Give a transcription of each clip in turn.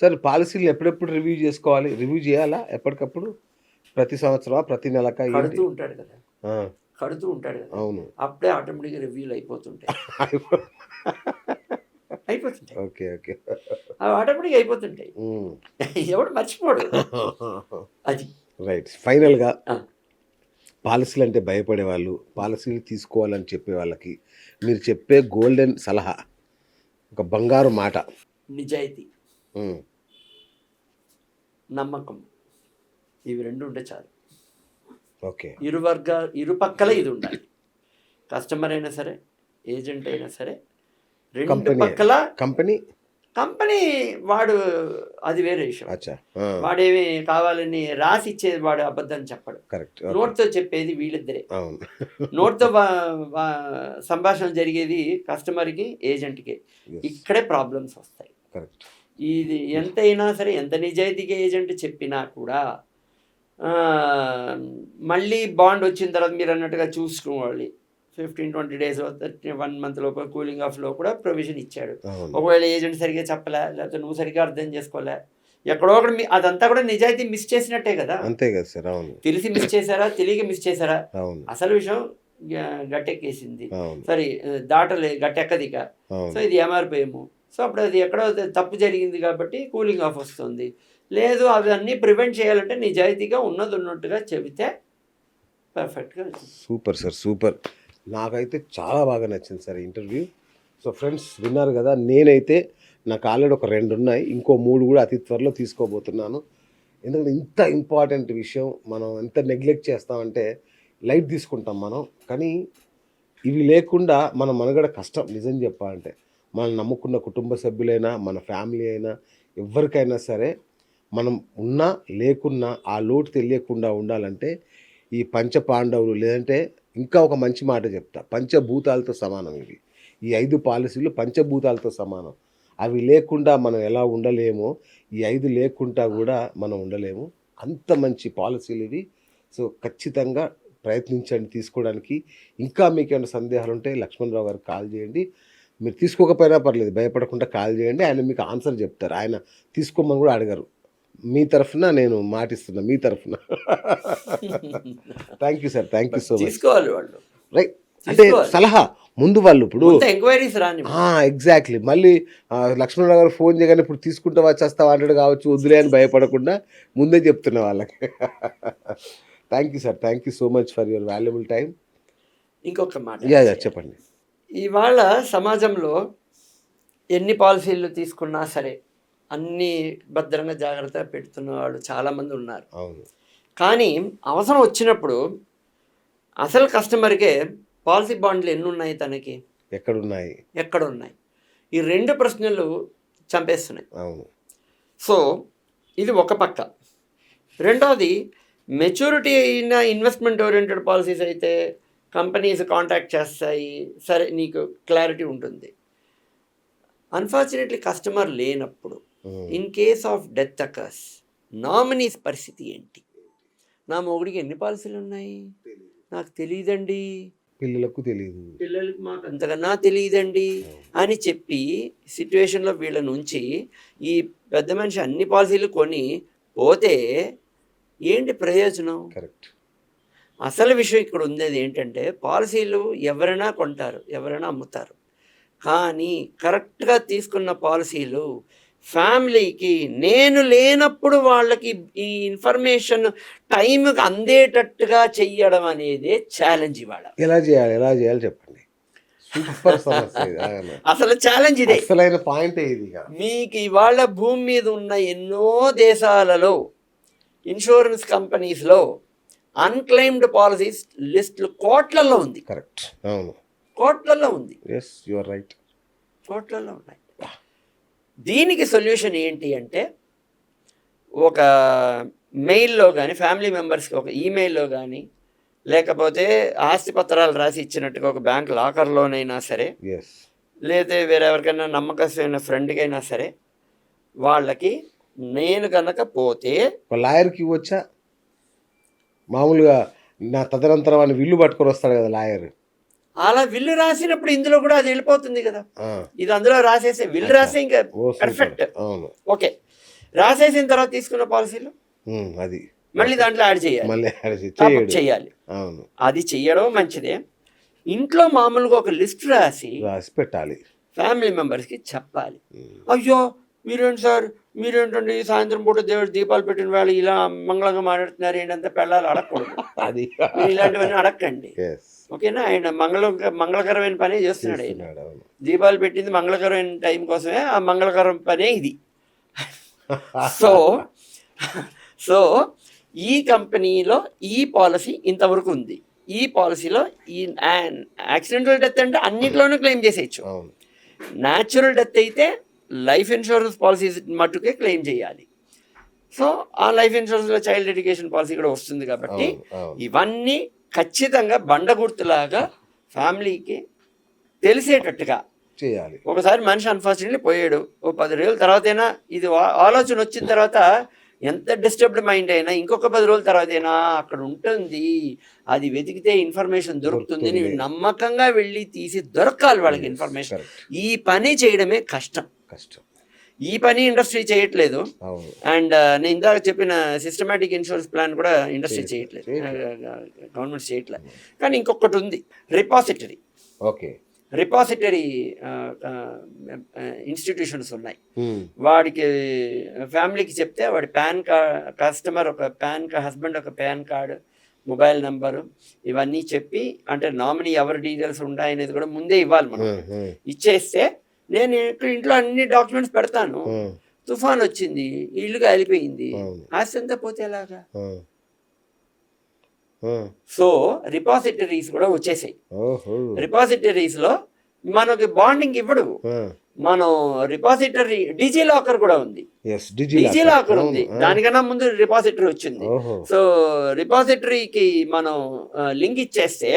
Sir పాలసీలు ఎప్పుడెప్పుడు review చేసుకోవాలి? రివ్యూ చేయాలా? ఎప్పటికప్పుడు? ప్రతి సంవత్సరం ప్రతి నెలక? కడుతూ ఉంటాడు కదా. కడుతూ ఉంటాడు కదా. అవును. అప్పుడే ఆటోమేటిక్గా రివ్యూలు అయిపోతుంటాయి. అయిపోతుంటాయి. Okay okay. అవి ఆటోమేటిక్గా అయిపోతుంటాయి. ఎవడు మర్చిపోడు. అది. రైట్. ఫైనల్గా. పాలసీలు అంటే భయపడే వాళ్ళు పాలసీలు తీసుకోవాలని చెప్పే వాళ్ళకి మీరు చెప్పే గోల్డెన్ సలహా ఒక బంగారు మాట. నిజాయితీ. నమ్మకం. ఇవి రెండు ఉంటే చాలు. ఓకే. ఇరు వర్గ ఇరు పక్కల ఇది ఉండాలి. కస్టమర్ అయినా సరే ఏజెంట్ అయినా సరే రెండు. పక్కల కంపెనీ? కంపెనీ వాడు అది వేరే విషయం. వాడేమి కావాలని రాసి ఇచ్చేది వాడు అబద్ధం చెప్పడు. కరెక్ట్. నోట్తో చెప్పేది వీళ్ళిద్దరే. నోట్తో సంభాషణ జరిగేది కస్టమర్కి ఏజెంట్కి. ఇక్కడే ప్రాబ్లమ్స్ వస్తాయి. కరెక్ట్. ఇది ఎంతైనా సరే ఎంత నిజాయితీగా ఏజెంట్ చెప్పినా కూడా మళ్ళీ బాండ్ వచ్చిన తర్వాత మీరు అన్నట్టుగా చూసుకోవాలి. Fifteen twenty days one month లోపు కూలింగ్ ఆఫ్లో కూడా ప్రొవిజన్ ఇచ్చాడు. ఒకవేళ ఏజెంట్ సరిగ్గా చెప్పలే లేకపోతే నువ్వు సరిగ్గా అర్థం చేసుకోలే ఎక్కడో ఒకటి అదంతా కూడా నిజాయితీ మిస్ చేసినట్టే కదా. అంతే కదా సార్ అవును. తెలిసి మిస్ చేశారా తెలియక మిస్ చేశారా? అసలు విషయం గట్టెక్కేసింది. సారీ దాటలే గట్టెక్కదిక. సో ఇది ఎంఆర్పిఎం సో అప్పుడు అది ఎక్కడో తప్పు జరిగింది కాబట్టి కూలింగ్ ఆఫ్ వస్తుంది. లేదు అవన్నీ ప్రివెంట్ చేయాలంటే నిజాయితీగా ఉన్నది ఉన్నట్టుగా చెబితే పర్ఫెక్ట్గా సూపర్ సార్ సూపర్. నాకైతే చాలా బాగా నచ్చింది సార్ ఇంటర్వ్యూ. సో ఫ్రెండ్స్ విన్నారు కదా నేనైతే నాకు ఆల్రెడీ ఒక రెండు ఉన్నాయి. ఇంకో మూడు కూడా అతి త్వరలో తీసుకోబోతున్నాను. ఎందుకంటే ఇంత ఇంపార్టెంట్ విషయం మనం ఎంత నెగ్లెక్ట్ చేస్తామంటే లైట్ తీసుకుంటాం మనం. కానీ ఇవి లేకుండా మన మనగడ కష్టం నిజం చెప్పాలంటే. మనం నమ్ముకున్న కుటుంబ సభ్యులైనా మన ఫ్యామిలీ అయినా ఎవరికైనా సరే మనం ఉన్నా లేకున్నా ఆ లోటు తెలియకుండా ఉండాలంటే ఈ పంచ పాండవులు లేదంటే ఇంకా ఒక మంచి మాట చెప్తా. పంచభూతాలతో సమానం ఇవి. ఈ ఐదు పాలసీలు పంచభూతాలతో సమానం. అవి లేకుండా మనం ఎలా ఉండలేమో ఈ ఐదు లేకుండా కూడా మనం ఉండలేము. అంత మంచి పాలసీలు ఇవి. సో ఖచ్చితంగా ప్రయత్నించండి తీసుకోవడానికి. ఇంకా మీకు ఏమైనా సందేహాలు ఉంటే లక్ష్మణరావు గారికి కాల్ చేయండి. మీరు తీసుకోకపోయినా పర్లేదు భయపడకుండా కాల్ చేయండి ఆయన మీకు ఆన్సర్ చెప్తారు. ఆయన తీసుకోమని కూడా అడగరు. మీ తరఫున నేను మాటిస్తున్నా మీ తరఫున. Thank you sir thank you so much తీసుకోవాలి వాళ్ళు. రైట్ అంటే. సలహా ముందు వాళ్ళు ఇప్పుడు ఎంక్వైరీస్ రాని ఎగ్జాక్ట్లీ మళ్ళీ లక్ష్మణరావు గారు ఫోన్ చేయగానే ఇప్పుడు తీసుకుంటావా చేస్తావా అంటాడు కావచ్చు వద్దులే అని భయపడకుండా ముందే చెప్తున్నా వాళ్ళకి. Thank you sir thank you so much for your valuable time ఇంకొక మాట యా చెప్పండి. ఇవాళ సమాజంలో ఎన్ని పాలసీలు తీసుకున్నా సరే అన్ని భద్రంగా జాగ్రత్తగా పెడుతున్న వాళ్ళు చాలామంది ఉన్నారు. కానీ అవసరం వచ్చినప్పుడు అసలు కస్టమర్కే పాలసీ బాండ్లు ఎన్ని ఉన్నాయి తనకి? ఎక్కడున్నాయి? ఎక్కడ ఉన్నాయి ఈ రెండు ప్రశ్నలు చంపేస్తున్నాయి. అవును. సో ఇది ఒక పక్క. రెండోది మెచ్యూరిటీ అయిన ఇన్వెస్ట్మెంట్ ఓరియంటెడ్ పాలసీస్ అయితే కంపెనీస్ కాంటాక్ట్ చేస్తాయి. సరే నీకు క్లారిటీ ఉంటుంది. అన్ఫార్చునేట్లీ కస్టమర్ లేనప్పుడు in case of death occurs nominees పరిస్థితి ఏంటి? నా మొగుడికి ఎన్ని పాలసీలు ఉన్నాయి? నాకు తెలియదండి. పిల్లలకు తెలియదు పిల్లలకి మాకు అంతకన్నా తెలియదండి అని చెప్పి సిచ్యువేషన్లో వీళ్ళని ఉంచి ఈ పెద్ద మనిషి అన్ని పాలసీలు కొని పోతే ఏంటి ప్రయోజనం? కరెక్ట్ అసలు విషయం ఇక్కడ ఉండేది ఏంటంటే పాలసీలు ఎవరైనా కొంటారు ఎవరైనా అమ్ముతారు. కానీ కరెక్ట్గా తీసుకున్న పాలసీలు ఫ్యామిలీకి నేను లేనప్పుడు వాళ్ళకి ఈ ఇన్ఫర్మేషన్ టైంకి అందేటట్టుగా చెయ్యడం అనేది ఛాలెంజ్ ఇవాళ. ఎలా చేయాలి ఎలా చేయాలి చెప్పండి. సూపర్ సమస్య. అసలు ఛాలెంజ్ ఇదే. అసలైన పాయింట్ ఇది మీకు ఇవాళ భూమి మీద ఉన్న ఎన్నో దేశాలలో ఇన్సూరెన్స్ కంపెనీస్లో అన్క్లెయిమ్డ్ పాలసీస్ లిస్టులు కోట్లలో ఉంది. కరెక్ట్. అవును. కోట్లలో ఉంది. ఎస్ యువర్ రైట్ కోట్లలో ఉన్నాయి. దీనికి సొల్యూషన్ ఏంటి అంటే ఒక మెయిల్లో కానీ ఫ్యామిలీ మెంబర్స్కి ఒక ఈమెయిల్లో కానీ లేకపోతే ఆస్తి పత్రాలు రాసి ఇచ్చినట్టుగా ఒక బ్యాంక్ లాకర్లోనైనా సరే లేదా వేరే ఎవరికైనా నమ్మకమైన ఫ్రెండ్కైనా సరే వాళ్ళకి నేను కనుక పోతే లాయర్కి ఇవ్వచ్చా? మామూలుగా నా తదనంతరం అని విల్లు పట్టుకొని వస్తాడు కదా లాయర్. అలా విల్లు రాసినప్పుడు ఇందులో కూడా అది వెళ్ళిపోతుంది కదా. ఇది అందులో రాసేసే విల్లు రాసే ఇంకా. పర్ఫెక్ట్ అవును. ఓకే. రాసేసిన తర్వాత తీసుకున్న పాలసీలు? అది. మళ్ళీ దాంట్లో యాడ్ చేయాలి. మళ్ళీ యాడ్. చేయాలి. అవును. అది చెయ్యడం మంచిదే. ఇంట్లో మామూలుగా ఒక లిస్ట్ రాసి రాసి పెట్టాలి. ఫ్యామిలీ మెంబర్స్కి చెప్పాలి. అయ్యో మీరేంటి సార్? మీరేంటండి సాయంత్రం పూట దేవుడు దీపాలు పెట్టిన వాళ్ళు ఇలా మంగళంగా మాట్లాడుతున్నారు ఏంటంటే పెళ్ళాలి అడగకూడదు. అది. ఇలాంటివన్నీ అడగండి ఓకేనా? ఆయన మంగళం మంగళకరమైన పనే చేస్తున్నాడు ఆయన. దీపాలు పెట్టింది మంగళకరమైన టైం కోసమే ఆ మంగళకరం పనే ఇది. సో సో ఈ కంపెనీలో ఈ పాలసీ ఇంతవరకు ఉంది. ఈ పాలసీలో ఈ యాక్సిడెంటల్ డెత్ అంటే అన్నిట్లోనూ క్లెయిమ్ చేసేయచ్చు. న్యాచురల్ డెత్ అయితే లైఫ్ ఇన్సూరెన్స్ పాలసీస్ మట్టుకే క్లెయిమ్ చేయాలి. సో ఆ లైఫ్ ఇన్సూరెన్స్లో చైల్డ్ ఎడ్యుకేషన్ పాలసీ కూడా వస్తుంది కాబట్టి ఇవన్నీ ఖచ్చితంగా బండగుర్తులాగా ఫ్యామిలీకి తెలిసేటట్టుగా చేయాలి. ఒకసారి మనిషి అన్ఫార్చునేట్లీ పోయాడు ఓ పది రోజుల తర్వాతైనా ఇది ఆలోచన వచ్చిన తర్వాత ఎంత డిస్టర్బ్డ్ మైండ్ అయినా ఇంకొక పది రోజుల తర్వాత అయినా అక్కడ ఉంటుంది. అది వెతికితే ఇన్ఫర్మేషన్ దొరుకుతుంది. నమ్మకంగా వెళ్ళి తీసి దొరకాలి వాళ్ళకి ఇన్ఫర్మేషన్ ఈ పని చేయడమే కష్టం. కష్టం. ఈ పని ఇండస్ట్రీ చేయట్లేదు. అండ్ నేను ఇందాక చెప్పిన సిస్టమేటిక్ ఇన్సూరెన్స్ ప్లాన్ కూడా ఇండస్ట్రీ చేయట్లేదు. గవర్నమెంట్ చేయట్లేదు కానీ ఇంకొకటి ఉంది. Repository okay. రిపాజిటరీ ఇన్స్టిట్యూషన్స్ ఉన్నాయి. వాడికి ఫ్యామిలీకి చెప్తే వాడి పాన్ కార్డ్ కస్టమర్ ఒక పాన్ హస్బెండ్ ఒక పాన్ కార్డు మొబైల్ నెంబరు ఇవన్నీ చెప్పి అంటే నామినీ ఎవరి డీటెయిల్స్ ఉన్నాయనేది కూడా ముందే ఇవ్వాలి మనం. ఇచ్చేస్తే నేను ఇక్కడ ఇంట్లో అన్ని డాక్యుమెంట్స్ పెడతాను. తుఫాన్ వచ్చింది ఇల్లు కాలిపోయింది. ఆస్తి అంతా పోతే ఎలాగా? సో రిపాజిటరీస్ కూడా వచ్చేసాయి. రిపాజిటరీస్లో మనకి బాండింగ్ ఇవ్వడు. మనం రిపాజిటరీ డిజీ లాకర్ కూడా ఉంది. DigiLocker. ఉంది. దానికన్నా ముందు రిపాజిటరీ వచ్చింది. సో రిపాజిటరీకి మనం లింక్ ఇచ్చేస్తే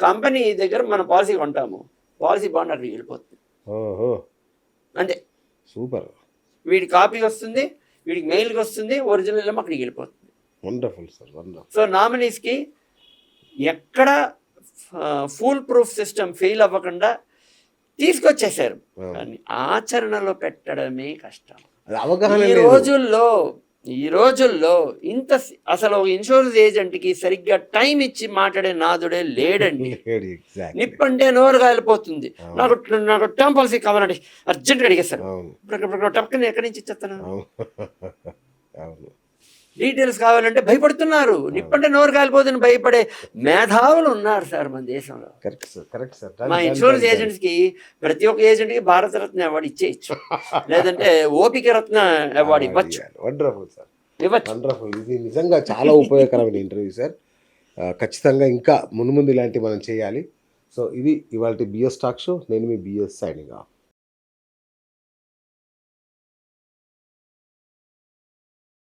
కంపెనీ దగ్గర మన పాలసీ కొంటాము. పాలసీ బాండ్ అక్కడికి వెళ్ళిపోతుంది. ఓహో. అంతే. సూపర్. వీడి కాపీ వస్తుంది వీడికి మెయిల్కి వస్తుంది ఒరిజినల్ ఏమో అక్కడికి వెళ్ళిపోతుంది. Wonderful sir wonderful. సో నామినీస్కి ఎక్కడ ఫుల్ ప్రూఫ్ సిస్టమ్ ఫెయిల్ అవ్వకుండా తీసుకొచ్చేసారు కానీ ఆచరణలో పెట్టడమే కష్టం. ఈ రోజుల్లో ఈ రోజుల్లో ఇంత అసలు ఒక ఇన్సూరెన్స్ ఏజెంట్కి సరిగ్గా టైం ఇచ్చి మాట్లాడే నాదుడే లేడండి. నిప్పంటే నోరు కాలిపోతుంది. నాకు నాకు టర్మ్ పాలసీ కావాలండి అర్జెంట్గా అడిగేస్తాను. ఇప్పుడు టక్కని ఎక్కడి నుంచి ఇచ్చేస్తాను? డీటెయిల్స్ కావాలంటే భయపడుతున్నారు. నిప్పంటే నోరు కాలిపోతుంది భయపడే మేధావులు ఉన్నారు సార్ మన దేశంలో. కరెక్ట్ సార్ కరెక్ట్ సార్ మా ఇన్సూరెన్స్ ఏజెంట్స్కి ప్రతి ఒక్క ఏజెంట్కి భారత రత్న అవార్డు ఇచ్చేయచ్చు. లేదంటే ఓపిక రత్న అవార్డు ఇవ్వచ్చు. వండర్ఫుల్ సార్ వండర్ఫుల్ ఇది నిజంగా చాలా ఉపయోగకరమైన ఇంటర్వ్యూ సార్ ఆ, ఖచ్చితంగా ఇంకా ముందు ముందు ఇలాంటివి మనం చేయాలి. సో ఇది ఇవాళ బిఎస్ టాక్ షో. నేను మీ బిఎస్ సైనింగ్. ఆఫ్